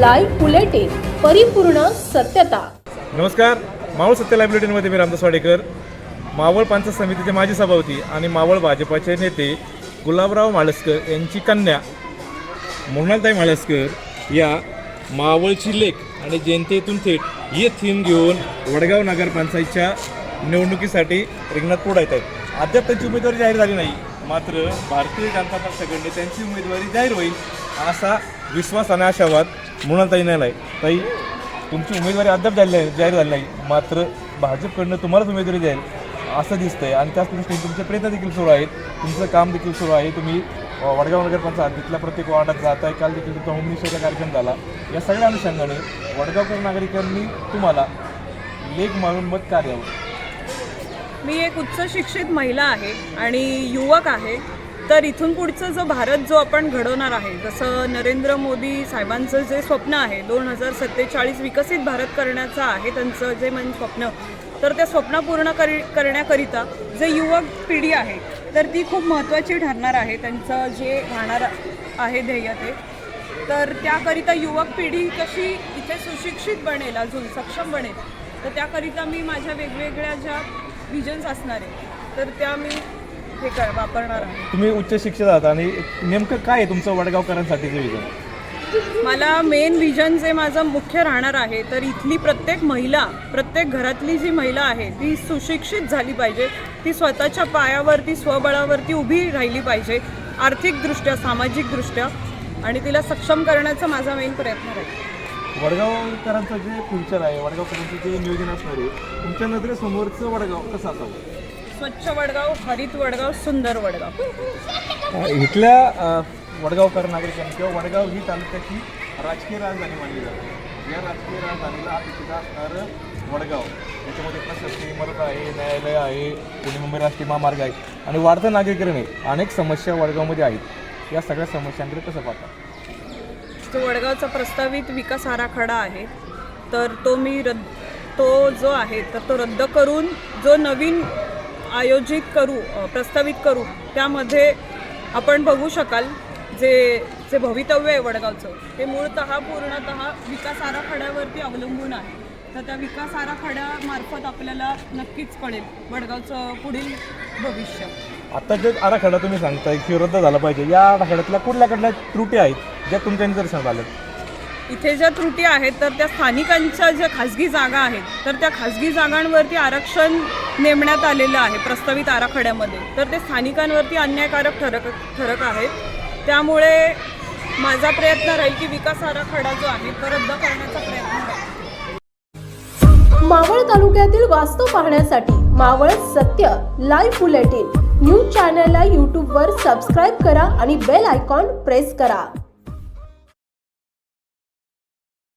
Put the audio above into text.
Live bulletin परिपूर्ण सत्यता. नमस्कार मावळ सत्य लायब्ररीमध्ये मी रामदास वाडेकर. मावळ पंचायत समितीचे माजी सभापती आणि मावळ भाजपाचे नेते गुलाबराव माळसकर यांची कन्या मृणालताई माळसकर या मावळची लेख आणि जनतेतून थेट ही थीम घेऊन वडगाव नगरपंचायतच्या निवडणुकीसाठी रिंगणात पुढे येत आहेत. अद्याप त्यांची उमेदवारी जाहीर झाली नाही मात्र भारतीय जनता पक्षाकडे त्यांची उमेदवारी जाहीर होईल असा विश्वास आणि आशावाद मृणालताईने आला आहे. ताई तुमची उमेदवारी अद्याप झाली आहे जाहीर झाली नाही. मात्र भाजपकडनं तुम्हालाच उमेदवारी जाईल असं दिसतंय. आणि त्याच दृष्टीने तुमचे प्रयत्न देखील सुरू आहेत. तुमचं काम देखील सुरू आहे. तुम्ही वडगाव नगरपंचायत तिथल्या प्रत्येक वार्डात जात आहे काल देखील तुमचा होम कार्यक्रम झाला. या सगळ्या अनुषंगाने वडगावकर नागरिकांनी तुम्हाला लेख मारून मत का मी एक उच्च शिक्षित महिला आहे आणि युवक आहे. तर इथून पुढचं जो भारत जो आपण घडवणार आहे जसं नरेंद्र मोदी साहेबांचं जे स्वप्न आहे दोन हजार सत्तेचाळीस विकसित भारत करण्याचं आहे त्यांचं जे मन स्वप्न तर ते स्वप्न पूर्ण करी करण्याकरिता जे युवक पिढी आहे तर ती खूप महत्त्वाची ठरणार आहे त्यांचं जे राहणार आहे ध्येय ते. तर त्याकरिता युवक पिढी कशी इथे सुशिक्षित बनेल अजून सक्षम बनेल तर त्याकरिता मी माझ्या वेगवेगळ्या ज्या विजन्स असणार आहे तर त्या मी कर वापरणार आहे? तुम्ही उच्च शिक्षित आहात आणि नेमकं काय आहे तुमचं वडगावकरांसाठीचं विजन मला मेन विजन जे माझं मुख्य राहणार आहे तर इथली प्रत्येक महिला प्रत्येक घरातली जी महिला आहे ती सुशिक्षित झाली पाहिजे. ती स्वतःच्या पायावरती स्वबळावरती उभी राहिली पाहिजे आर्थिकदृष्ट्या सामाजिकदृष्ट्या. आणि तिला सक्षम करण्याचा माझा मेन प्रयत्न राहील. वडगावकरांचं जे फ्युचर आहे वडगावकरांचं जे नियोजन असणार आहे तुमच्या नजरेसमोरचं वडगाव कसं असावं? स्वच्छ वडगाव हरित वडगाव सुंदर वडगाव. इथल्या वडगावकर नागरिकांनी किंवा वडगाव ही तालुक्याची राजकीय राजधानी मानली जाते. या राजकीय राजधानीला तिथं असणारं वडगाव. याच्यामध्ये प्रशासकीय इमारत आहे न्यायालय आहे पुणे मुंबई राष्ट्रीय महामार्ग आहे. आणि वाढतं नागरिकरण आहे अनेक समस्या वडगावमध्ये आहेत. या सगळ्या समस्यांकडे कसं पाहता? जो वडगावचा प्रस्तावित विकास आराखडा आहे. तर तो मी रद्द तो जो आहे तर तो रद्द करून जो नवीन आयोजित करू प्रस्तावित करू त्यामध्ये आपण बघू शकाल जे जे भवितव्य आहे वडगावचं ते मूळतः पूर्णतः विकास आराखड्यावरती अवलंबून आहे. तर त्या विकास आराखड्यामार्फत आपल्याला नक्कीच कळेल वडगावचं पुढील भविष्य. आता जे आराखडा तुम्ही सांगताय की रद्द झाला पाहिजे या आराखड्यातल्या कुठल्या कुठल्या त्रुटी आहेत ज्या तुमच्या निदर्शनात आल्या इथे ज्या त्रुटी आहेत तर त्या स्थानिकांच्या ज्या खाजगी जागा आहेत तर त्या खाजगी जागांवरती आरक्षण नेमण्यात आलेलं आहे प्रस्तावित आराखड्यामध्ये. तर ते स्थानिकांवरती अन्यायकारक ठरक ठरक आहेत. त्यामुळे माझा प्रयत्न राहील की विकास आराखडा जो आहे तो रद्द करण्याचा प्रयत्न राहील. मावळ तालुक्यातील वास्तव पाहण्यासाठी मावळ सत्य लाईव्ह बुलेटिन न्यूज चॅनलला यूट्यूबवर सबस्क्राईब करा आणि बेल आयकॉन प्रेस करा.